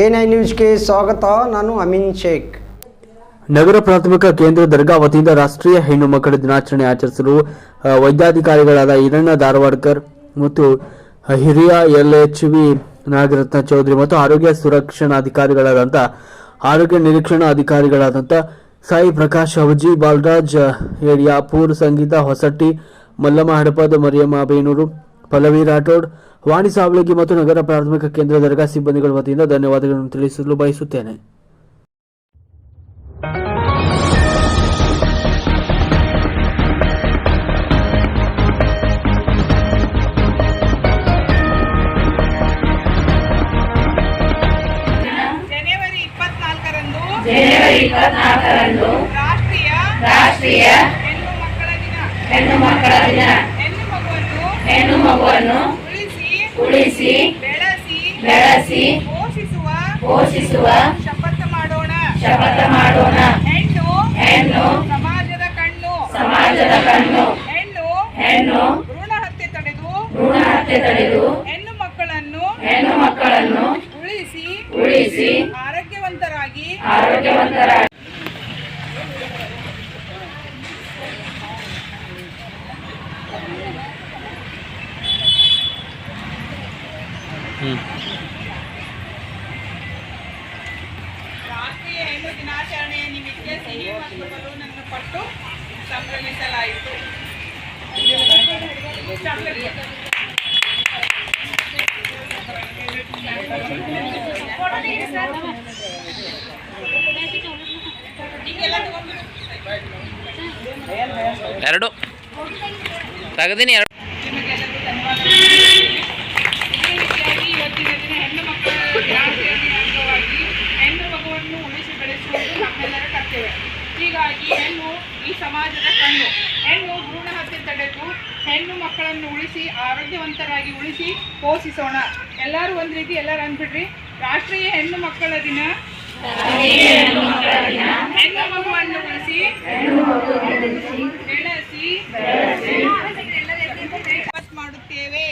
A ನ್ಯೂಸ್ಗೆ ಸ್ವಾಗತ, ನಾನು ಅಮೀನ್ ಶೇಖ್. ನಗರ ಪ್ರಾಥಮಿಕ ಕೇಂದ್ರ ದರ್ಗಾ ವತಿಯಿಂದ ರಾಷ್ಟ್ರೀಯ ಹೆಣ್ಣು ಮಕ್ಕಳ ದಿನಾಚರಣೆ ಆಚರಿಸಲು ವೈದ್ಯಾಧಿಕಾರಿಗಳಾದ ಹಿರಣ್ಣ ಧಾರವಾಡ್ಕರ್ ಮತ್ತು ಹಿರಿಯ L H V Nagaratna Chaudhari ಮತ್ತು ಆರೋಗ್ಯ ಸುರಕ್ಷಣಾಧಿಕಾರಿಗಳಾದಂಥ ಆರೋಗ್ಯ ನಿರೀಕ್ಷಣಾ ಅಧಿಕಾರಿಗಳಾದಂಥ ಸಾಯಿ ಪ್ರಕಾಶ್ ಅವಜಿ, ಬಾಲರಾಜ್ ಯಡಿಯಾಪುರ್ ಸಂಗೀತ ಹೊಸಟ್ಟಿ, ಮಲ್ಲಮ್ಮ ಹಡಪದ, ಮರಿಯಮ್ಮ, ಬೇನೂರು ಪಲ್ಲವಿ ರಾಠೋಡ್ ವಾಣಿ ಸಾವಳಗಿ ಮತ್ತು ನಗರ ಪ್ರಾಥಮಿಕ ಕೇಂದ್ರ ದರ್ಗಾ ಸಿಬ್ಬಂದಿಗಳ ವತಿಯಿಂದ ಧನ್ಯವಾದಗಳನ್ನು ತಿಳಿಸಲು ಬಯಸುತ್ತೇನೆ. ಜನವರಿ ಇಪ್ಪತ್ನಾಲ್ಕರಂದು ರಾಷ್ಟ್ರೀಯ ರಾಷ್ಟ್ರೀಯ ಹೆಣ್ಣು ಮಕ್ಕಳ ದಿನ. ಹೆಣ್ಣು ಮಗುವನ್ನು ಉಳಿಸಿ ಉಳಿಸಿ ಬೆಳೆಸಿ ಬೆಳೆಸಿ ಪೋಷಿಸುವ ಶಪಥ ಮಾಡೋಣ. ಶಪಥ ಮಾಡೋಣ. ಹೆಣ್ಣು ಹೆಣ್ಣು ಸಮಾಜದ ಕಣ್ಣು. ಸಮಾಜದ ಕಣ್ಣು. ಹೆಣ್ಣು ಹೆಣ್ಣು ಭ್ರೂಣ ಹತ್ಯೆ ತಡೆದು ಭ್ರೂಣ ಹತ್ಯೆ ತಡೆದು ಹೆಣ್ಣು ಮಕ್ಕಳನ್ನು ಹೆಣ್ಣು ಮಕ್ಕಳನ್ನು ಉಳಿಸಿ ಉಳಿಸಿ ಆರೋಗ್ಯವಂತರಾಗಿ ಆರೋಗ್ಯವಂತರ ರಾಷ್ಟ್ರೀಯ ಹೆಣ್ಣು ದಿನಾಚರಣೆಯ ನಿಮಿತ್ತ ಸಿಹಿ ಮತ್ತು ಬಲೂನನ್ನು ಪಟ್ಟು ಸಂಭ್ರಮಿಸಲಾಯಿತು. ಎರಡು. ತೆಗೆದೀನಿ ಎರಡು. ಹೀಗಾಗಿ ಹೆಣ್ಣು ಈ ಸಮಾಜದ ಕಣ್ಣು. ಹೆಣ್ಣು ಭ್ರೂಣ ಹತ್ಯೆ ತಡೆದು ಹೆಣ್ಣು ಮಕ್ಕಳನ್ನು ಉಳಿಸಿ ಆರೋಗ್ಯವಂತರಾಗಿ ಉಳಿಸಿ ಪೋಷಿಸೋಣ. ಎಲ್ಲರೂ ಒಂದು ರೀತಿ ಎಲ್ಲರೂ ಅಂದ್ಬಿಡ್ರಿ ರಾಷ್ಟ್ರೀಯ ಹೆಣ್ಣು ಮಕ್ಕಳ ದಿನ. ಹೆಣ್ಣು ಮಗುವನ್ನು ಉಳಿಸಿ ಬೆಳೆಸಿ. ಮಾಡುತ್ತೇವೆ.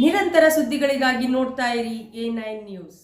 ನಿರಂತರ ಸುದ್ದಿಗಳಿಗಾಗಿ ನೋಡ್ತಾ ಇರಿ ಎ ನೈನ್ ನ್ಯೂಸ್.